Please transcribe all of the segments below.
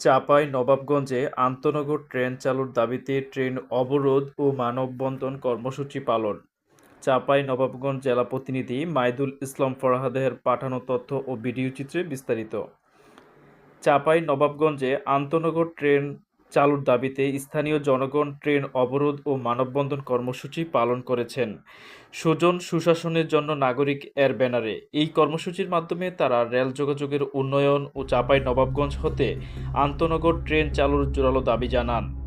Chapai, নবাবগঞ্জে আন্তনগর train চালুর দাবিতে train অবরোধ ও মানববন্ধন কর্মসূচি পালন। চাপাই, নবাবগঞ্জ জেলা প্রতিনিধি মাইদুল ইসলাম ফরাহাদের পাঠানো তথ্য ও ভিডিও চিত্রে বিস্তারিত। চাপাই, নবাবগঞ্জে আন্তনগর ট্রেন চালুর দাবিতে স্থানীয় জনগণ ট্রেন অবরোধ ও মানববন্ধন কর্মসূচি পালন করেছেন। সুজন সুশাসনের জন্য নাগরিক এর ব্যানারে। এই কর্মসূচির মাধ্যমে তারা রেল যোগাযোগের উন্নয়ন ও চাপাই নবাবগঞ্জ হতে আন্তনগর ট্রেন চালুর জোরালো দাবি জানান।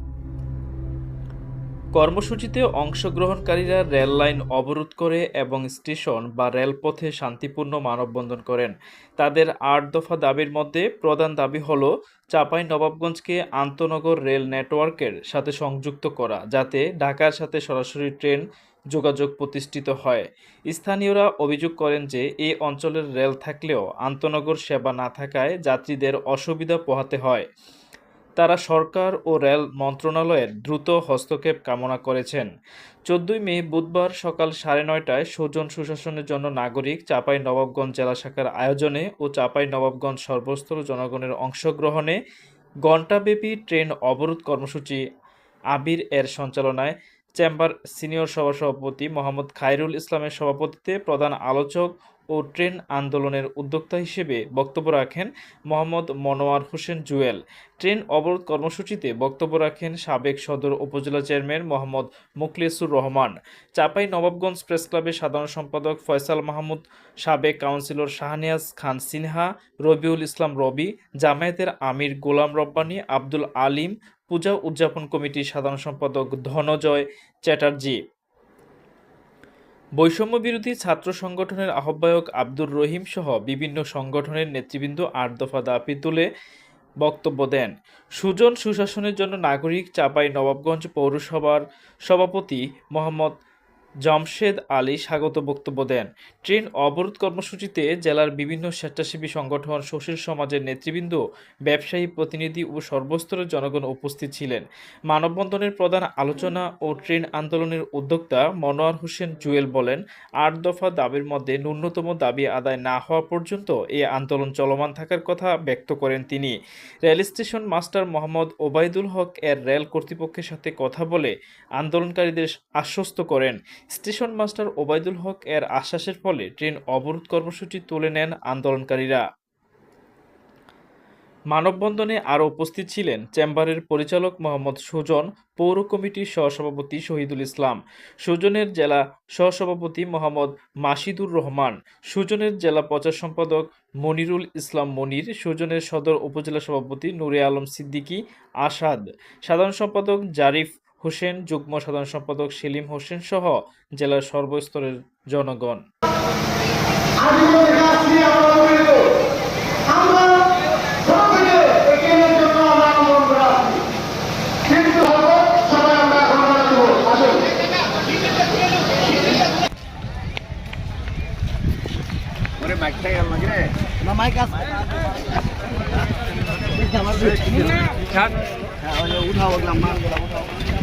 কর্মসূচিতে অংশগ্রহণকারীরা রেল লাইন অবরোধ করে এবং স্টেশন বা রেলপথে শান্তিপূর্ণ মানববন্ধন করেন। তাদের আট দফা দাবির মধ্যে প্রধান দাবি হল চাঁপাই নবাবগঞ্জকে আন্তনগর রেল নেটওয়ার্কের সাথে সংযুক্ত করা, যাতে ঢাকার সাথে সরাসরি ট্রেন যোগাযোগ প্রতিষ্ঠিত হয়। স্থানীয়রা অভিযোগ করেন যে এই অঞ্চলের রেল থাকলেও আন্তনগর সেবা না থাকায় যাত্রীদের অসুবিধা পোহাতে হয়। তারা সরকার ও রেল মন্ত্রণালয়ের দ্রুত হস্তক্ষেপ কামনা করেছেন। চোদ্দই মে বুধবার সকাল সাড়ে নয়টায় সুজন সুশাসনের জন্য নাগরিক চাঁপাই নবাবগঞ্জ জেলা শাখার আয়োজনে ও চাঁপাই নবাবগঞ্জ সর্বস্তর জনগণের অংশগ্রহণে ঘণ্টাব্যাপী ট্রেন অবরোধ কর্মসূচি আবির এর সঞ্চালনায় চেম্বার সিনিয়র সভাপতি মোহাম্মদ খায়রুল ইসলামের সভাপতিত্বে প্রধান আলোচক ও ট্রেন আন্দোলনের উদ্যোক্তা হিসেবে বক্তব্য রাখেন মোহাম্মদ মনোয়ার হোসেন জুয়েল। ট্রেন অবরোধ কর্মসূচিতে বক্তব্য রাখেন সাবেক সদর উপজেলা চেয়ারম্যান মোহাম্মদ মুখলেসুর রহমান। চাঁপাই নবাবগঞ্জ প্রেস ক্লাবের সাধারণ সম্পাদক ফয়সাল মাহমুদ, সাবেক কাউন্সিলর শাহনিয়াজ খান সিনহা, রবিউল ইসলাম রবি, জামায়াতের আমির গোলাম রব্বানী, আব্দুল আলিম, পূজা উদযাপন কমিটির সাধারণ সম্পাদক ধনজয় চ্যাটার্জি। বৈষম্য বিরোধী ছাত্র সংগঠনের আহ্বায়ক আব্দুর রহিম সহ বিভিন্ন সংগঠনের নেতৃবৃন্দ আট দফা দাবি তুলে বক্তব্য দেন। সুজন সুশাসনের জন্য নাগরিক চাপাই নবাবগঞ্জ পৌরসভার সভাপতি মোহাম্মদ জামশেদ আলী স্বাগত বক্তব্য দেন। ট্রেন অবরোধ কর্মসূচিতে জেলার বিভিন্ন স্বেচ্ছাসেবী সংগঠন সুশীল সমাজের নেতৃবৃন্দ, ব্যবসায়ী প্রতিনিধি ও সর্বস্তরের জনগণ উপস্থিত ছিলেন। মানববন্ধনের প্রধান আলোচনা ও ট্রেন আন্দোলনের উদ্যোক্তা মনোয়ার হোসেন জুয়েল বলেন, আট দফা দাবির মধ্যে ন্যূনতম দাবি আদায় না হওয়া পর্যন্ত এ আন্দোলন চলমান থাকার কথা ব্যক্ত করেন তিনি। Rail station master Mohammad Obaidul Haque এর রেল কর্তৃপক্ষের সাথে কথা বলে আন্দোলনকারীদের আশ্বস্ত করেন। স্টেশন মাস্টার ওবায়দুল হক এর আশ্বাসের ফলে ট্রেন অবরোধ কর্মসূচি তুলে নেন আন্দোলনকারীরা। মানববন্ধনে আরও উপস্থিত ছিলেন চেম্বারের পরিচালক মোহাম্মদ সুজন, পৌর কমিটির সহসভাপতি শহীদুল ইসলাম, সুজনের জেলা সহসভাপতি মোহাম্মদ মাসিদুর রহমান, সুজনের জেলা প্রচার সম্পাদক মনিরুল ইসলাম মনির, সুজনের সদর উপজেলা সভাপতি নুরে আলম সিদ্দিকী, আসাদ, সাধারণ সম্পাদক জারিফ হোসেন যুগ্ম সাধারণ সম্পাদক সেলিম হোসেন সহ জেলার সর্বস্তরের জনগণ। উঠাও উঠাও